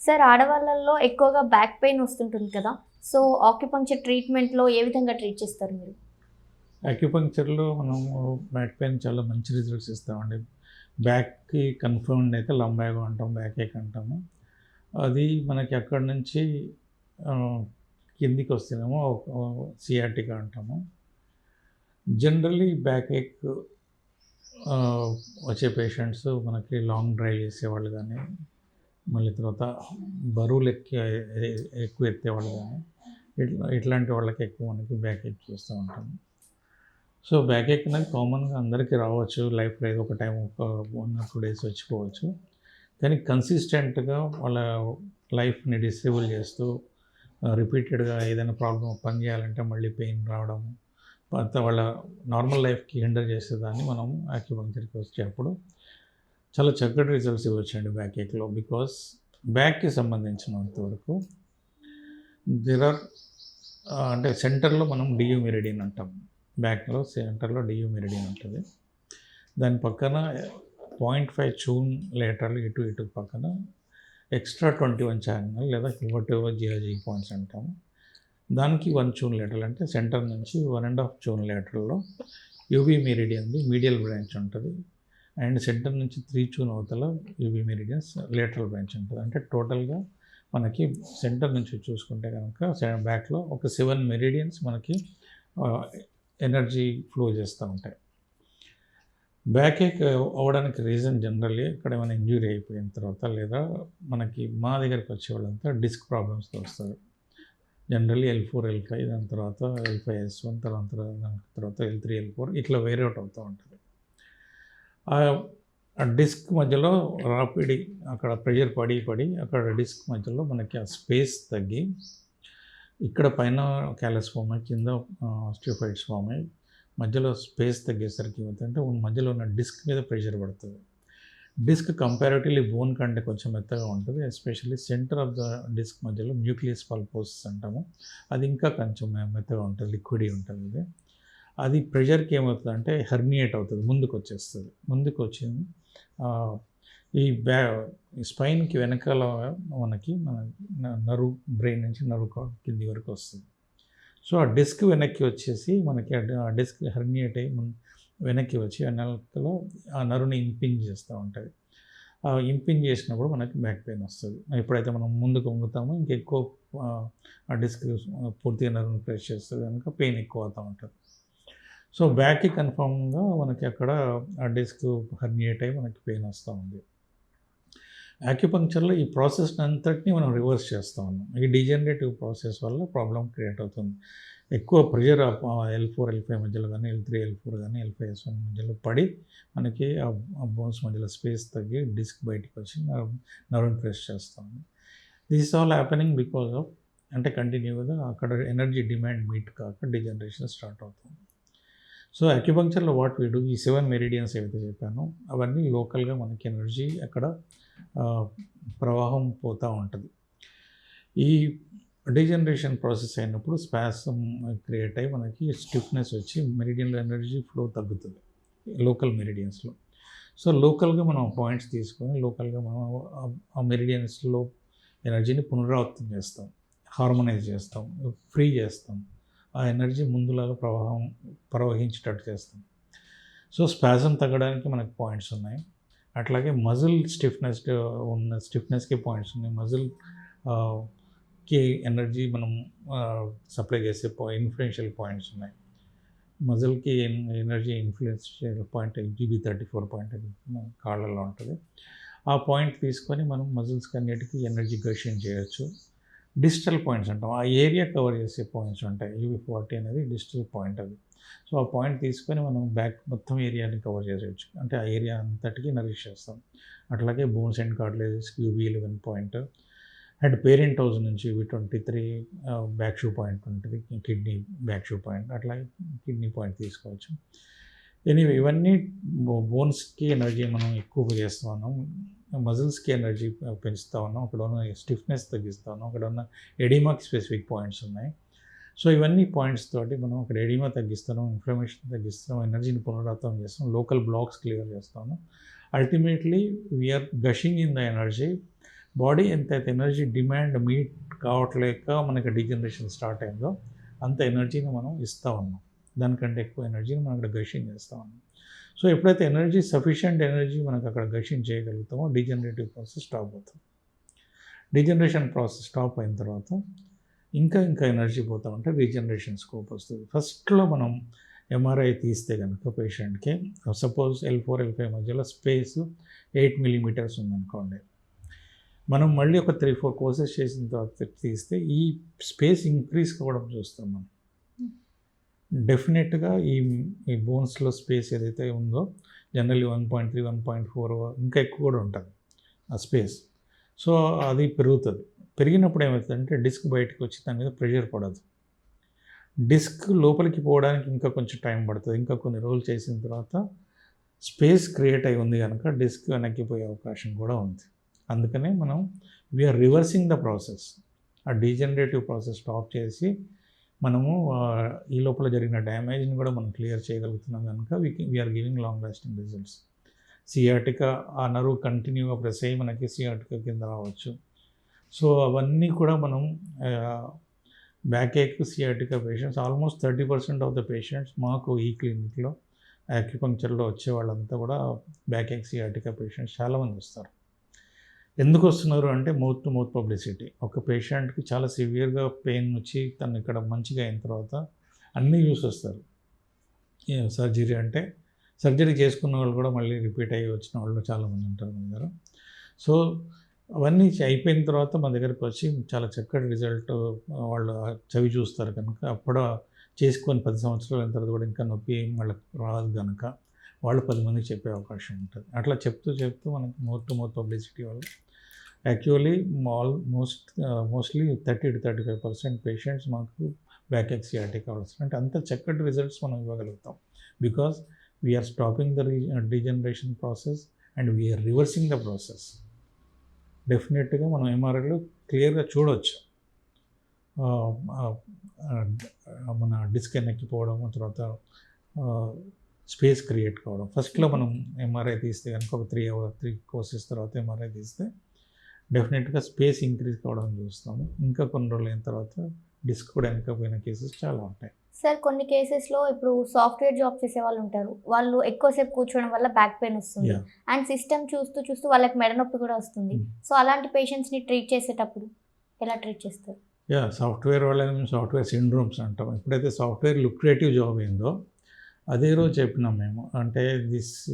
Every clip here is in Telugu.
సార్ ఆడవాళ్ళల్లో ఎక్కువగా బ్యాక్ పెయిన్ వస్తుంటుంది కదా సో ఆక్యుపంక్చర్ ట్రీట్మెంట్లో ఏ విధంగా ట్రీట్ చేస్తారు మీరు? ఆక్యుపంక్చర్లో మనం బ్యాక్ పెయిన్ చాలా మంచి రిజల్ట్స్ ఇస్తామండి. బ్యాక్కి కన్ఫర్మ్డ్ అయితే లంబాగా అంటాం బ్యాక్ ఏక్ అంటాము అది మనకి అక్కడి నుంచి కిందికి వస్తేనేమో సియాటికా అంటాము జనరల్లీ బ్యాక్ ఏక్ వచ్చే పేషెంట్స్ మనకి లాంగ్ డ్రైవ్ చేసేవాళ్ళు కానీ మళ్ళీ తర్వాత బరువులు ఎక్కువ ఎక్కువ ఎత్తేవాళ్ళు కానీ ఇట్లా ఇట్లాంటి వాళ్ళకి ఎక్కువ మనకి బ్యాక్ ఎక్ చేస్తూ ఉంటాము సో బ్యాక్ ఏక్ అనేది కామన్గా అందరికీ రావచ్చు. లైఫ్లో ఏదో ఒక టైం ఒక వన్ ఆర్ టూ డేస్ వచ్చిపోవచ్చు. కానీ కన్సిస్టెంట్గా వాళ్ళ లైఫ్ని డిసేబుల్ చేస్తూ రిపీటెడ్గా ఏదైనా ప్రాబ్లం పని చేయాలంటే మళ్ళీ పెయిన్ రావడం తర్వాత వాళ్ళ నార్మల్ లైఫ్కి హిండర్ చేసేదాన్ని మనం యాక్యుపంక్చర్కి వచ్చేటప్పుడు చాలా చక్కటి రిజల్ట్స్ ఇవ్వచ్చండి బ్యాక్ ఏక్లో బికాస్ బ్యాక్కి సంబంధించినంత వరకు ఆర్ అంటే సెంటర్లో మనం డియూ మెరిడియన్ అంటాం. బ్యాక్లో సెంటర్లో డియూ మెరిడియన్ ఉంటుంది. దాని పక్కన పాయింట్ ఫైవ్ చూన్ లేటర్లు ఇటు ఇటు పక్కన ఎక్స్ట్రా ట్వంటీ వన్ ఛానల్ లేదా వాట్ ఎవర్ జియోజీ పాయింట్స్ అంటాము దానికి వన్ చూన్ లేటర్లు అంటే సెంటర్ నుంచి వన్ అండ్ హాఫ్ చూన్ లేటర్లో యూబీ మెరిడియన్ది మీడియల్ బ్రాంచ్ ఉంటుంది. అండ్ సెంటర్ నుంచి త్రీ చూన్ అవతల యూబీ మెరిడియన్స్ లేటరల్ బ్రాంచ్ ఉంటుంది. అంటే టోటల్గా మనకి సెంటర్ నుంచి చూసుకుంటే కనుక బ్యాక్లో ఒక సెవెన్ మెరిడియన్స్ మనకి ఎనర్జీ ఫ్లో చేస్తూ ఉంటాయి. బ్యాక్ ఏక్ అవ్వడానికి రీజన్ జనరల్లీ ఇక్కడ ఏమైనా ఇంజురీ అయిపోయిన తర్వాత లేదా మనకి మా దగ్గరికి వచ్చే వాళ్ళంతా డిస్క్ ప్రాబ్లమ్స్తో వస్తారు. Generally L four L five దాని తర్వాత ఎల్ ఫైవ్ ఎస్ వన్ తర్వాత దాని తర్వాత ఎల్ త్రీ ఎల్ ఫోర్ ఇట్లా వేరే అవుట్ అవుతూ ఉంటుంది. ఆ- డిస్క్ మధ్యలో రాపిడి అక్కడ ప్రెషర్ పడి పడి అక్కడ డిస్క్ మధ్యలో మనకి ఆ స్పేస్ తగ్గి ఇక్కడ పైన క్యాలస్ ఫామ్ అయ్యి కింద ఆస్టియోఫైడ్స్ ఫామ్ అయ్యి మధ్యలో స్పేస్ తగ్గేసరికి ఏమవుతుందంటే మధ్యలో ఉన్న డిస్క్ మీద ప్రెషర్ పడుతుంది. డిస్క్ కంపారిటివ్లీ బోన్ కంటే కొంచెం మెత్తగా ఉంటుంది especially center of the disc మధ్యలో న్యూక్లియస్ పల్పోసస్ అంటాము. అది ఇంకా కొంచెం మెత్తగా ఉంటుంది లిక్విడీ ఉంటుంది. ఇది అది ప్రెషర్కి ఏమవుతుంది అంటే హెర్నియేట్ అవుతుంది ముందుకు వచ్చేస్తుంది ముందుకు వచ్చింది ఈ బ్యా స్పైన్కి వెనకాల మనకి మన నరు బ్రెయిన్ నుంచి నరు కా- కింది వరకు వస్తుంది. సో ఆ డిస్క్ వెనక్కి వచ్చేసి మనకి ఆ డిస్క్ హెర్నియేట్ అయ్యి వెనక్కి వచ్చి ఆ ఆ నరుని ఇంపింజ్ చేస్తూ ఉంటుంది. ఆ ఇంపింజ్ చేసినప్పుడు మనకి బ్యాక్ పెయిన్ వస్తుంది. ఎప్పుడైతే మనం ముందుకు వంగుతామో ఇంకెక్కువ ఆ, ఆ డిస్క్ పూర్తిగా నరుని ప్రెస్ చేస్తుంది కనుక పెయిన్ ఎక్కువ అవుతూ ఉంటుంది. సో బ్యాక్కి కన్ఫామ్గా మనకి అక్కడ ఆ డిస్క్ హర్నియేట్ అయ్యి మనకి పెయిన్ వస్తూ ఉంది. యాక్యుపంక్చర్లో ఈ ప్రాసెస్ అంతటిని మనం రివర్స్ చేస్తూ ఉన్నాం. ఈ డిజనరేటివ్ ప్రాసెస్ వల్ల ప్రాబ్లం క్రియేట్ అవుతుంది. ఎక్కువ pressure L four L five మధ్యలో కానీ ఎల్ త్రీ ఎల్ ఫోర్ కానీ ఎల్ ఫైవ్ ఎస్ వన్ మధ్యలో పడి మనకి ఆ బోన్స్ మధ్యలో స్పేస్ తగ్గి డిస్క్ బయటికి వచ్చి నర్వ్ ప్రెస్ చేస్తుంది this all happening because of అంటే కంటిన్యూగా అక్కడ ఎనర్జీ డిమాండ్ మీట్ కాక డిజనరేషన్ స్టార్ట్ అవుతుంది. సో అక్యుపంక్చర్లో వాట్ వీడు ఈ సెవెన్ మెరిడియన్స్ ఏవైతే చెప్పానో అవన్నీ లోకల్గా మనకి ఎనర్జీ అక్కడ ప్రవాహం పోతూ ఉంటుంది. ఈ డిజనరేషన్ ప్రాసెస్ అయినప్పుడు స్పాసం క్రియేట్ అయ్యి మనకి స్టిఫ్నెస్ వచ్చి మెరిడియన్ ఎనర్జీ ఫ్లో తగ్గుతుంది లోకల్ మెరిడియన్స్లో. సో లోకల్గా మనం పాయింట్స్ తీసుకొని లోకల్గా మనం ఆ మెరిడియన్స్లో ఎనర్జీని పునరావృతం చేస్తాం హార్మోనైజ్ చేస్తాం ఫ్రీ చేస్తాం. ఆ ఎనర్జీ ముందులాగా ప్రవాహం ప్రవహించేటట్టు చేస్తుంది. సో స్పాజం తగ్గడానికి మనకు పాయింట్స్ ఉన్నాయి. అట్లాగే మజిల్ స్టిఫ్నెస్ ఉన్న స్టిఫ్నెస్కి పాయింట్స్ ఉన్నాయి. మజిల్కి ఎనర్జీ మనం సప్లై చేసే ఇన్ఫ్లుయెన్షియల్ పాయింట్స్ ఉన్నాయి. మజిల్కి energy influential point GB thirty four point కాళ్ళలో ఉంటుంది. ఆ పాయింట్ తీసుకొని మనం మజిల్స్కి అన్నిటికీ ఎనర్జీ గషన్ చేయొచ్చు. డిజిటల్ పాయింట్స్ అంటాం. ఆ ఏరియా కవర్ చేసే పాయింట్స్ ఉంటాయి. యూవి ఫార్టీ అనేది డిజిటల్ పాయింట్ అది. సో ఆ పాయింట్ తీసుకొని మనం బ్యాక్ మొత్తం ఏరియాని కవర్ చేసేయచ్చు. అంటే ఆ ఏరియా అంతటికి నరిష్ చేస్తాం. అట్లాగే bones and కార్టిలేజెస్కి UB eleven point. And parent house నుంచి UB twenty three back shu point ఉంటుంది. Kidney back shu point. అట్లాగే కిడ్నీ పాయింట్ తీసుకోవచ్చు. ఎనీవే ఇవన్నీ బోన్స్కి ఎనర్జీ మనం ఎక్కువగా చేస్తున్నాం మజిల్స్కి ఎనర్జీ పెంచుతూ ఉన్నాం. అక్కడ ఉన్న స్టిఫ్నెస్ తగ్గిస్తూ ఉన్నాం. అక్కడ ఉన్న ఎడిమాకి స్పెసిఫిక్ పాయింట్స్ ఉన్నాయి. సో ఇవన్నీ పాయింట్స్ తోటి మనం అక్కడ ఎడిమా తగ్గిస్తున్నాం ఇన్ఫ్లమేషన్ తగ్గిస్తాం ఎనర్జీని పునరావృతం చేస్తాం లోకల్ బ్లాక్స్ క్లియర్ చేస్తాము ultimately we're gushing in the energy body ఎంత ఎనర్జీ డిమాండ్ మీట్ కావట్లేక మనకి డిజనరేషన్ స్టార్ట్ అయిందో అంత ఎనర్జీని మనం ఇస్తూ ఉన్నాం. దానికంటే ఎక్కువ ఎనర్జీని మనం అక్కడ గషింగ్ చేస్తూ ఉన్నాం. సో ఎప్పుడైతే ఎనర్జీ సఫిషియంట్ ఎనర్జీ మనకు అక్కడ గషింగ్ చేయగలుగుతామో డిజనరేటివ్ ప్రాసెస్ స్టాప్ అవుతుంది. డిజనరేషన్ ప్రాసెస్ స్టాప్ అయిన తర్వాత ఇంకా ఇంకా ఎనర్జీ పోతా ఉంటే రీజనరేషన్ స్కోప్ వస్తుంది. ఫస్ట్లో మనం ఎంఆర్ఐ తీస్తే కనుక పేషెంట్కి suppose L four L five మధ్యలో స్పేస్ ఎయిట్ మిలీమీటర్స్ ఉందనుకోండి. మనం మళ్ళీ ఒక త్రీ ఫోర్ కోర్సెస్ చేసిన తర్వాత తీస్తే ఈ స్పేస్ ఇంక్రీస్ కావడం చూస్తాం మనం. డెఫినెట్గా ఈ ఈ బోన్స్లో స్పేస్ ఏదైతే ఉందో generally one point three one point four ఇంకా ఎక్కువ కూడా ఉంటుంది ఆ స్పేస్. సో అది పెరుగుతుంది. పెరిగినప్పుడు ఏమవుతుందంటే డిస్క్ బయటకు వచ్చి దాని మీద ప్రెషర్ పడదు. డిస్క్ లోపలికి పోవడానికి ఇంకా కొంచెం టైం పడుతుంది. ఇంకా కొన్ని రోజులు చేసిన తర్వాత స్పేస్ క్రియేట్ అయి ఉంది కనుక డిస్క్ వెనక్కిపోయే అవకాశం కూడా ఉంది. అందుకనే మనం we're reversing the process uh degenerative process stop చేసి మనము ఈ లోపల జరిగిన డ్యామేజ్ని కూడా మనం క్లియర్ చేయగలుగుతున్నాం కనుక we we're giving long lasting results sciatica ఆ నరువు కంటిన్యూగా ప్రెస్ అయ్యి మనకి సియాటికా కింద రావచ్చు. సో అవన్నీ కూడా మనం back ache sciatica patients almost thirty percent of the patients మాకు ఈ క్లినిక్లో యాక్యుపంక్చర్లో వచ్చే వాళ్ళంతా కూడా బ్యాక్ ఏక్ సియాటికా పేషెంట్స్ చాలామంది వస్తారు. ఎందుకు వస్తున్నారు అంటే మౌత్ టు మౌత్ పబ్లిసిటీ ఒక పేషెంట్కి చాలా సివియర్గా పెయిన్ వచ్చి తను ఇక్కడ మంచిగా అయిన తర్వాత అన్నీ యూస్ వస్తారు సర్జరీ అంటే సర్జరీ చేసుకున్న వాళ్ళు కూడా మళ్ళీ రిపీట్ అయ్యి వచ్చిన వాళ్ళు చాలామంది ఉంటారు మన దగ్గర. సో అవన్నీ అయిపోయిన తర్వాత మన దగ్గరికి వచ్చి చాలా చక్కటి రిజల్ట్ వాళ్ళు చవి చూస్తారు కనుక అప్పుడు చేసుకొని పది సంవత్సరాలు అయిన తర్వాత కూడా ఇంకా నొప్పి వాళ్ళకి రాదు కనుక వాళ్ళు పది మందికి చెప్పే అవకాశం ఉంటుంది. అట్లా చెప్తూ చెప్తూ మనకి మోర్ టు మోర్ పబ్లిసిటీ వల్ల actually all most mostly thirty to thirty five percent patients మాకు బ్యాక్ ఎక్సియాటిక్ కావాల్సి అంటే అంత చక్కటి రిజల్ట్స్ మనం ఇవ్వగలుగుతాం. Because we're stopping the degeneration process and we're reversing the process డెఫినెట్గా మనం ఎంఆర్ఐలో క్లియర్గా చూడవచ్చు మన డిస్క్ ఎక్కిపోవడం తర్వాత స్పేస్ క్రియేట్ కావడం. ఫస్ట్లో మనం ఎంఆర్ఐ తీస్తే కనుక ఒక త్రీ అవర్ త్రీ కోర్సెస్ తర్వాత ఎంఆర్ఐ తీస్తే డెఫినెట్గా స్పేస్ ఇంక్రీజ్ కావడం చూస్తాము. ఇంకా కొన్ని రోజులు అయిన తర్వాత డిస్క్ కూడా వెనకపోయిన కేసెస్ చాలా ఉంటాయి. సార్ కొన్ని కేసెస్లో ఇప్పుడు సాఫ్ట్వేర్ జాబ్ చేసే వాళ్ళు ఉంటారు. వాళ్ళు ఎక్కువసేపు కూర్చోవడం వల్ల బ్యాక్ పెయిన్ వస్తుంది. అండ్ సిస్టమ్ చూస్తూ చూస్తూ వాళ్ళకి మెడ నొప్పి కూడా వస్తుంది. Mm. సో అలాంటి పేషెంట్స్ని ట్రీట్ చేసేటప్పుడు ఎలా ట్రీట్ చేస్తారు? యా సాఫ్ట్వేర్ వాళ్ళని మేము సాఫ్ట్వేర్ సిండ్రోమ్స్ అంటాం. ఎప్పుడైతే సాఫ్ట్వేర్ లుక్రేటివ్ జాబ్ అయిందో అదే రోజు చెప్పినాం మేము. అంటే దిస్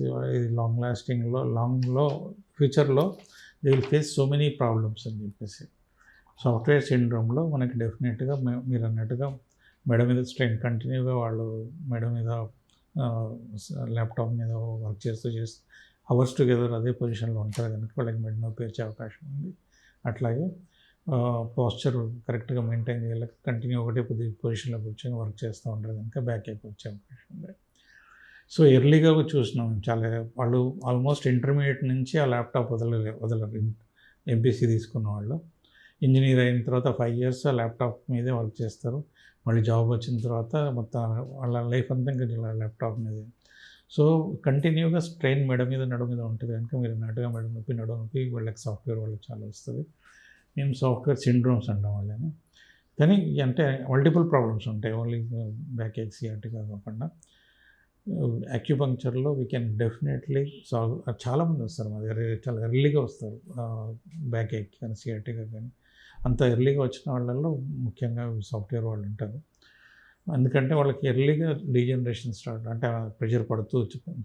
లాంగ్ లాస్టింగ్లో లాంగ్లో ఫ్యూచర్లో they will face so many problems అని చెప్పేసి. సాఫ్ట్వేర్ సిండ్రోమ్లో మనకి డెఫినెట్గా మీరు అన్నట్టుగా మెడ మీద స్ట్రెయిన్ కంటిన్యూగా వాళ్ళు మెడ మీద ల్యాప్టాప్ మీద వర్క్ చేస్తూ చేస్తూ అవర్స్ టుగెదర్ అదే పొజిషన్లో ఉంటారు కనుక వాళ్ళకి మెడ నొప్పి వచ్చే అవకాశం ఉంది. అట్లాగే పోస్చర్ కరెక్ట్గా మెయింటైన్ చేయలేక కంటిన్యూ ఒకటే పొజి పొజిషన్లో కూర్చొని వర్క్ చేస్తూ ఉంటారు కనుక బ్యాక్ అయిపోయి వచ్చే అవకాశం ఉంది. సో ఎర్లీగా చూసినాం. చాలా వాళ్ళు ఆల్మోస్ట్ ఇంటర్మీడియట్ నుంచి ఆ ల్యాప్టాప్ వదలలే వదలరు. ఎంపీసీ తీసుకున్న వాళ్ళు. ఇంజనీర్ అయిన తర్వాత ఫైవ్ ఇయర్స్ ఆ ల్యాప్టాప్ మీదే వర్క్ చేస్తారు. మళ్ళీ జాబ్ వచ్చిన తర్వాత మొత్తం వాళ్ళ లైఫ్ అంతా ఇంకా ల్యాప్టాప్ మీదే. సో కంటిన్యూగా స్ట్రెయిన్ మెడ మీద నడు మీద ఉంటుంది కనుక మీరు నటుగా మెడ నొప్పి నడు నొప్పి వాళ్ళకి సాఫ్ట్వేర్ వాళ్ళకి చాలా వస్తుంది. మేము సాఫ్ట్వేర్ సిండ్రోమ్స్ అంటాం వాళ్ళని. కానీ అంటే మల్టిపుల్ ప్రాబ్లమ్స్ ఉంటాయి. ఓన్లీ బ్యాక్ ఎక్సియాటిగా కాకుండా. అక్యుపంక్చర్లో వీ కెన్ డెఫినెట్లీ సాల్వ్ చాలామంది వస్తారు మా దగ్గర చాలా ఎర్లీగా వస్తారు. బ్యాక్ ఎక్ కానీ సిఆర్టీగా కానీ. అంత ఎర్లీగా వచ్చిన వాళ్ళల్లో ముఖ్యంగా సాఫ్ట్వేర్ వాళ్ళు ఉంటారు. ఎందుకంటే వాళ్ళకి ఎర్లీగా డీజనరేషన్ స్టార్ట్ అంటే ప్రెషర్ పడుతూ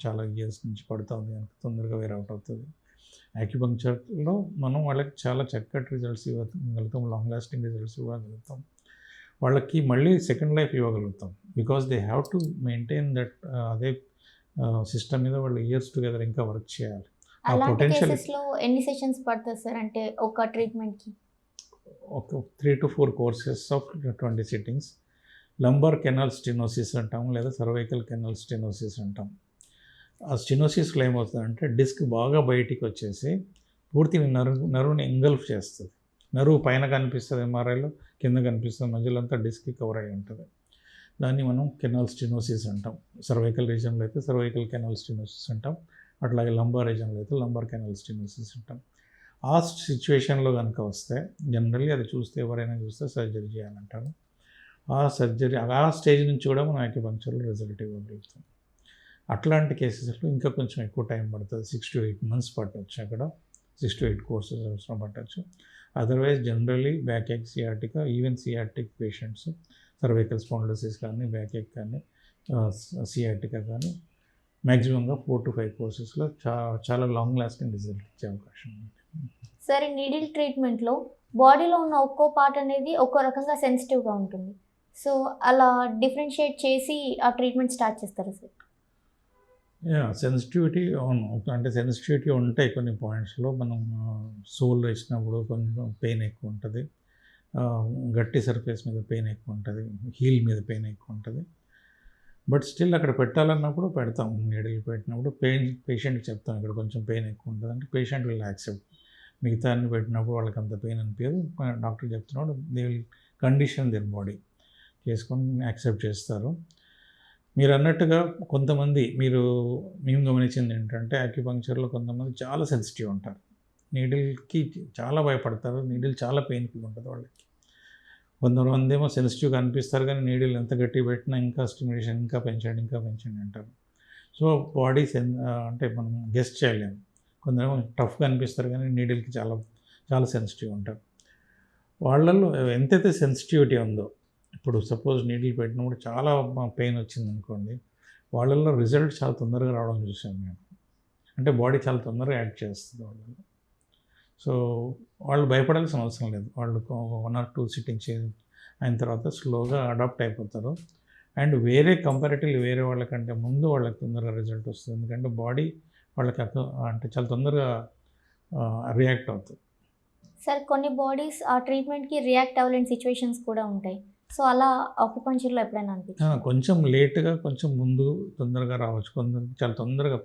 చాలా ఇయర్స్ నుంచి పడుతుంది కనుక తొందరగా వేర్ అవుట్ అవుతుంది. యాక్యుపంక్చర్లో మనం వాళ్ళకి చాలా చక్కటి రిజల్ట్స్ ఇవ్వగలుగుతాం లాంగ్ లాస్టింగ్ రిజల్ట్స్ ఇవ్వగలుగుతాం. వాళ్ళకి మళ్ళీ second life ఇవ్వగలుగుతాం. Because they have to maintain that అదే సిస్టమ్ మీద వాళ్ళు ఇయర్స్ టుగెదర్ ఇంకా వర్క్ చేయాలి. ఆ ఎన్ని సెషన్స్ పడుతుంది సార్ అంటే ఒక ట్రీట్మెంట్కి ఒక three to four courses of twenty sittings lumbar canal stenosis అంటాం లేదా సర్వైకల్ కెనాల్ స్టినోసిస్ అంటాం. ఆ స్టినోసిస్లో ఏమవుతుందంటే డిస్క్ బాగా బయటికి వచ్చేసి పూర్తి నరువు నరువుని ఎంగల్ఫ్ చేస్తుంది. నరువు పైన కనిపిస్తుంది ఎంఆర్ఐలో కింద కనిపిస్తుంది మధ్యలో అంతా డిస్క్ కవర్ అయి ఉంటుంది. దాన్ని మనం కెనాల్ స్టినోసిస్ అంటాం. సర్వైకల్ రీజన్లో అయితే సర్వైకల్ కెనాల్ స్టినోసిస్ అంటాం. అట్లాగే లంబార్ రీజన్లో అయితే లంబార్ కెనాల్ స్టినోసిస్ అంటాం. ఆ సిచ్యువేషన్లో కనుక వస్తే జనరల్లీ అది చూస్తే ఎవరైనా చూస్తే సర్జరీ చేయాలంటారు. ఆ సర్జరీ ఆ స్టేజ్ నుంచి కూడా మనం అక్యుపంక్చర్లో రిజల్ట్ ఇవ్వగలుగుతాం. అట్లాంటి కేసెస్లో ఇంకా కొంచెం ఎక్కువ టైం పడుతుంది. సిక్స్ టు ఎయిట్ మంత్స్ పట్టవచ్చు అక్కడ. సిక్స్ టు ఎయిట్ కోర్సెస్ అవసరం పట్టవచ్చు otherwise generally back ache sciatic even sciatic patients cervical spondylosis కానీ బ్యాక్ ఎక్ కానీ సియాటికా కానీ మ్యాక్సిమంగా ఫోర్ టు ఫైవ్ కోర్సెస్లో చా చాలా లాంగ్ లాస్టింగ్ రిజల్ట్ ఇచ్చే అవకాశం ఉంది. సరే నీడిల్ ట్రీట్మెంట్లో బాడీలో ఉన్న ఒక్కో పార్ట్ అనేది ఒక్కో రకంగా సెన్సిటివ్గా ఉంటుంది. సో అలా డిఫరెన్షియేట్ చేసి ఆ ట్రీట్మెంట్ స్టార్ట్ చేస్తారు సార్ సెన్సిటివిటీ అవును. అంటే సెన్సిటివిటీ ఉంటాయి కొన్ని పాయింట్స్లో మనం సోల్ వేసినప్పుడు కొంచెం పెయిన్ ఎక్కువ ఉంటుంది. గట్టి సర్ఫేస్ మీద పెయిన్ ఎక్కువ ఉంటుంది. హీల్ మీద పెయిన్ ఎక్కువ ఉంటుంది. బట్ స్టిల్ అక్కడ పెట్టాలన్నప్పుడు పెడతాం. నీడలు పెట్టినప్పుడు పెయిన్ పేషెంట్కి చెప్తాం ఇక్కడ కొంచెం పెయిన్ ఎక్కువ ఉంటుంది అంటే పేషెంట్ విల్ యాక్సెప్ట్ మిగతా అన్ని పెట్టినప్పుడు వాళ్ళకి అంత పెయిన్ అనిపించదు. డాక్టర్ చెప్తున్నాడు they will condition their body చేసుకొని యాక్సెప్ట్ చేస్తారు. మీరు అన్నట్టుగా కొంతమంది మీరు మేము గమనించింది ఏంటంటే యాక్యుపంక్చర్లో కొంతమంది చాలా సెన్సిటివ్ ఉంటారు. నీడిల్కి చాలా భయపడతారు. నీడిల్ చాలా పెయిన్ఫుల్ ఉంటుంది వాళ్ళకి. కొంతమంది ఏమో సెన్సిటివ్గా అనిపిస్తారు కానీ నీడిల్ ఎంత గట్టి పెట్టినా ఇంకా స్టిమ్యులేషన్ ఇంకా పెంచండి ఇంకా పెంచండి అంటారు. సో బాడీ సెన్ అంటే మనం గెస్ట్ చేయలేము. కొందరేమో టఫ్గా అనిపిస్తారు కానీ నీడిల్కి చాలా చాలా సెన్సిటివ్ ఉంటారు. వాళ్ళల్లో ఎంతైతే సెన్సిటివిటీ ఉందో ఇప్పుడు సపోజ్ నీడిల్ పెట్టినప్పుడు చాలా పెయిన్ వచ్చింది అనుకోండి వాళ్ళల్లో రిజల్ట్ చాలా తొందరగా రావడం చూసాం మేము అంటే బాడీ చాలా తొందరగా యాక్ట్ చేస్తుంది వాళ్ళలో సో వాళ్ళు భయపడాల్సిన అవసరం లేదు. వాళ్ళు వన్ ఆర్ టూ సిట్టింగ్ చే అయిన తర్వాత స్లోగా అడాప్ట్ అయిపోతారు. అండ్ వేరే కంపారిటివ్లీ వేరే వాళ్ళకంటే ముందు వాళ్ళకి తొందరగా రిజల్ట్ వస్తుంది. ఎందుకంటే బాడీ వాళ్ళకి అంటే చాలా తొందరగా రియాక్ట్ అవుతుంది. సార్ కొన్ని బాడీస్ ఆ ట్రీట్మెంట్కి రియాక్ట్ అవ్వలేని సిచ్యువేషన్స్ కూడా ఉంటాయి. సో అలా ఆక్యుపంచర్లో ఎప్పుడైనా అనిపించింది? కొంచెం లేట్గా కొంచెం ముందు తొందరగా రావచ్చు. కొందరు చాలా తొందరగా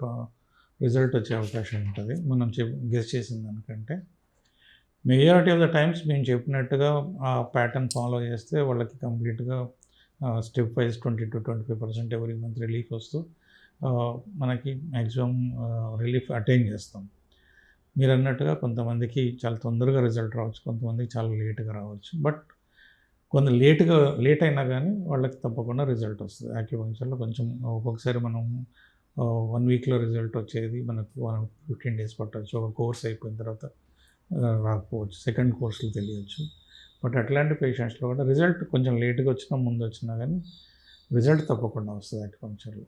రిజల్ట్ వచ్చే అవకాశం ఉంటుంది. మనం చెప్ గెస్ చేసిన దానికంటే. మెజారిటీ ఆఫ్ ద టైమ్స్ మేము చెప్పినట్టుగా ఆ ప్యాటర్న్ ఫాలో చేస్తే వాళ్ళకి కంప్లీట్గా stepwise twenty to twenty five percent every month relief వస్తూ మనకి మ్యాక్సిమం రిలీఫ్ అటైన్ చేస్తాం. మీరు అన్నట్టుగా కొంతమందికి చాలా తొందరగా రిజల్ట్ రావచ్చు. కొంతమందికి చాలా లేట్గా రావచ్చు. బట్ కొంత లేటుగా లేట్ అయినా కానీ వాళ్ళకి తప్పకుండా రిజల్ట్ వస్తుంది. యాక్యుపంక్చర్లో కొంచెం ఒక్కొక్కసారి మనం వన్ వీక్లో రిజల్ట్ వచ్చేది మనకు వన్ ఫిఫ్టీన్ డేస్ పట్టవచ్చు ఒక కోర్స్ అయిపోయిన తర్వాత రాకపోవచ్చు. సెకండ్ కోర్సులు తెలియచ్చు. బట్ అట్లాంటి పేషెంట్స్లో కూడా రిజల్ట్ కొంచెం లేట్గా వచ్చినా ముందు వచ్చినా కానీ రిజల్ట్ తప్పకుండా వస్తుంది యాక్యుపంక్చర్లో